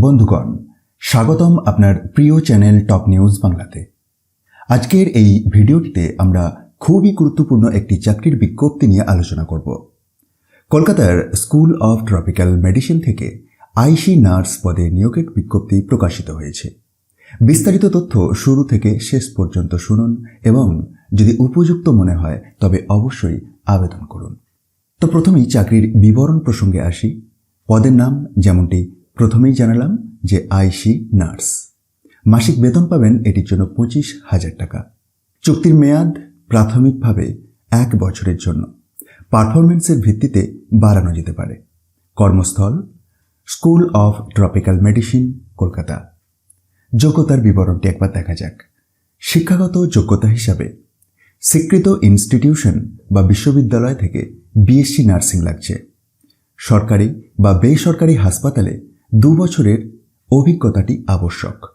বন্ধুগণ, স্বাগতম আপনার প্রিয় চ্যানেল টপ নিউজ বাংলাতে। আজকের এই ভিডিওটিতে আমরা খুবই গুরুত্বপূর্ণ একটি চাকরির বিজ্ঞপ্তি নিয়ে আলোচনা করব। কলকাতার স্কুল অফ ট্রপিক্যাল মেডিসিন থেকে আইসি নার্স পদে নিয়োগের বিজ্ঞপ্তি প্রকাশিত হয়েছে। বিস্তারিত তথ্য শুরু থেকে শেষ পর্যন্ত শুনুন এবং যদি উপযুক্ত মনে হয়, তবে অবশ্যই আবেদন করুন। তো প্রথমেই চাকরির বিবরণ প্রসঙ্গে আসি। পদের নাম যেমনটি প্রথমেই জানালাম যে আইসি নার্স। মাসিক বেতন পাবেন এটির জন্য পঁচিশ হাজার টাকা। চুক্তির মেয়াদ প্রাথমিকভাবে এক বছরের জন্য। পারফরমেন্সের ভিত্তিতে বাড়ানো যেতে পারে। কর্মস্থল, school of tropical medicine, Kolkata. যোগ্যতার বিবরণটি একবার দেখা যাক। শিক্ষাগত যোগ্যতা হিসাবে স্বীকৃত ইনস্টিটিউশন বা বিশ্ববিদ্যালয় থেকে বিএসসি নার্সিং লাগছে। সরকারি বা বেসরকারি হাসপাতালে দু বছরের অভিজ্ঞতাটি আবশ্যক।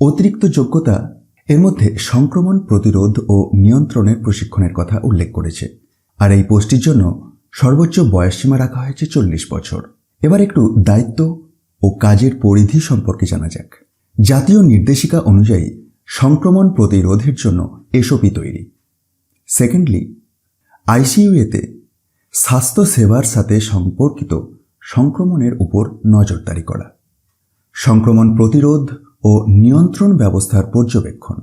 অতিরিক্ত যোগ্যতা এর মধ্যে সংক্রমণ প্রতিরোধ ও নিয়ন্ত্রণের প্রশিক্ষণের কথা উল্লেখ করেছে। আর এই পোস্টটির জন্য সর্বোচ্চ বয়সসীমা রাখা হয়েছে চল্লিশ বছর। এবার একটু দায়িত্ব ও কাজের পরিধি সম্পর্কে জানা যাক। জাতীয় নির্দেশিকা অনুযায়ী সংক্রমণ প্রতিরোধের জন্য এসওপি তৈরি। সেকেন্ডলি আইসিইউএতে স্বাস্থ্য সেবার সাথে সম্পর্কিত সংক্রমণের উপর নজরদারি করা। সংক্রমণ প্রতিরোধ ও নিয়ন্ত্রণ ব্যবস্থার পর্যবেক্ষণ।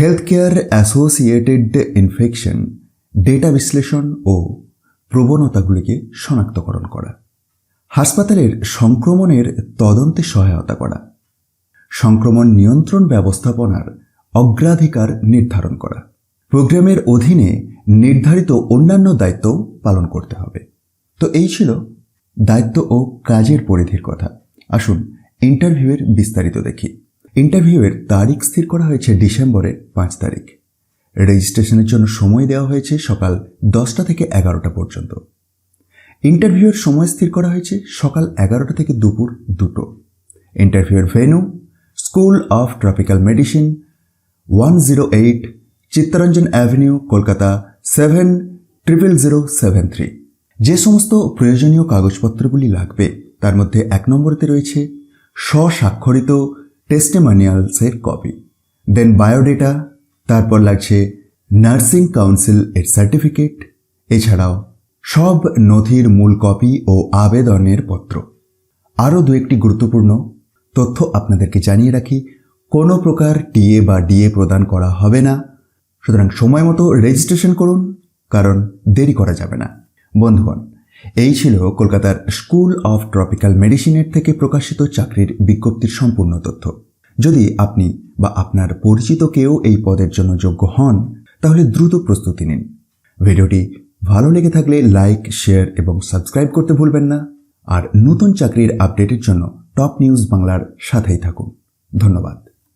Health care associated infection data বিশ্লেষণ ও প্রবণতাগুলিকে শনাক্তকরণ করা। হাসপাতালের সংক্রমণের তদন্তে সহায়তা করা। সংক্রমণ নিয়ন্ত্রণ ব্যবস্থাপনার অগ্রাধিকার নির্ধারণ করা। প্রোগ্রামের অধীনে নির্ধারিত অন্যান্য দায়িত্ব পালন করতে হবে। তো এই ছিল দায়িত্ব ও কাজের পরিধির কথা। আসুন ইন্টারভিউয়ের বিস্তারিত দেখি। ইন্টারভিউয়ের তারিখ স্থির করা হয়েছে ডিসেম্বরের পাঁচ তারিখ। রেজিস্ট্রেশনের জন্য সময় দেওয়া হয়েছে সকাল দশটা থেকে এগারোটা পর্যন্ত। ইন্টারভিউয়ের সময় স্থির করা হয়েছে সকাল এগারোটা থেকে দুপুর দুটো। ইন্টারভিউয়ের venue, school of tropical medicine, one zero eight, Chittaranjan avenue, Kolkata seven, triple zero seven three. যে সমস্ত প্রয়োজনীয় কাগজপত্রগুলি লাগবে, তার মধ্যে এক নম্বরেতে রয়েছে স্বস্বাক্ষরিত টেস্টেমানিয়ালসের কপি দেন বায়োডেটা তারপর লাগছে নার্সিং কাউন্সিল এর সার্টিফিকেট এছাড়াও সব নথির মূল কপি ও আবেদনের পত্র। আরও দু একটি গুরুত্বপূর্ণ তথ্য আপনাদেরকে জানিয়ে রাখি, কোনো প্রকার টিএ বা ডিএ প্রদান করা হবে না। সুতরাং সময় মতো রেজিস্ট্রেশন করুন, কারণ দেরি করা যাবে না। বন্ধুগণ এই ছিল কলকাতার স্কুল অফ ট্রপিক্যাল মেডিসিনের থেকে প্রকাশিত চাকরির বিজ্ঞপ্তির সম্পূর্ণ তথ্য। যদি আপনি বা আপনার পরিচিত কেউ এই পদের জন্য যোগ্য হন, তাহলে দ্রুত প্রস্তুতি নিন। ভিডিওটি ভালো লেগে থাকলে লাইক, শেয়ার এবং সাবস্ক্রাইব করতে ভুলবেন না। আর নতুন চাকরির আপডেটের জন্য টপ নিউজ বাংলার সাথেই থাকুন। ধন্যবাদ।